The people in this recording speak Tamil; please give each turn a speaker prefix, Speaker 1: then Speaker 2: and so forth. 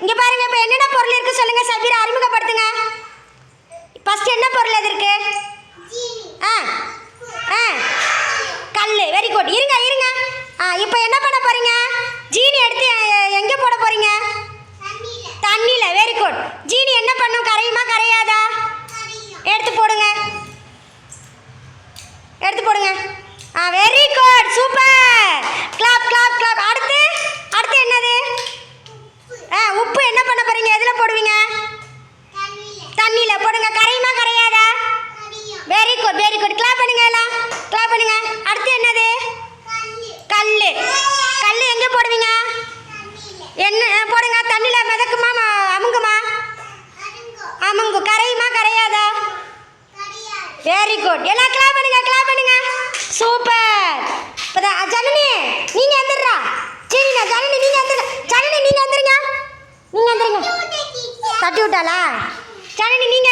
Speaker 1: என்னென்ன பொருள் இருக்கு சொல்லுங்க சபீரா அறிமுகப்படுத்துங்க. ஃபர்ஸ்ட் என்ன பொருள் எது இருக்கு? ஆ ஆ. கல் வெரி குட் இருங்க இருங்க. ஆ இப்போ என்ன பண்ண போறீங்க? ஜீனி எடுத்து எங்கே எங்க போட போறீங்க? தண்ணியில் வெரி குட் ஜீனி என்ன பண்ணும்? கரையுமா கரையாதா? எடுத்து போடுங்க. எடுத்து போடுங்க. ஆ very good super clap clap clap அடுத்து அடுத்து என்னது ஆ உப்பு என்ன பண்ண போறீங்க? எதில் போடுவீங்க? தண்ணியில். போடுங்க. கரையுமா கரையாதா? Very good very good clap பண்ணுங்க எல்லாம். கிளாப் பண்ணுங்க. அடுத்து என்னது? கல் கல் எங்கே போடுவீங்க? என்ன போடுங்க. தண்ணியில் மிதக்குமா அமுங்குமா? அமுங்கு. கரையுமா கரையாதா? வெரி குட் எல்லாம் கிளாப் பண்ணுங்க கிளாப் பண்ணுங்க. சூப்பர் இப்போதான் ஜனனி நீங்க எந்திரா சீனினா ஜனனி நீங்கள் எந்திர ஜனனி நீங்கள் எந்திரிங்க. கட்டி விட்டாளா சரி நீங்க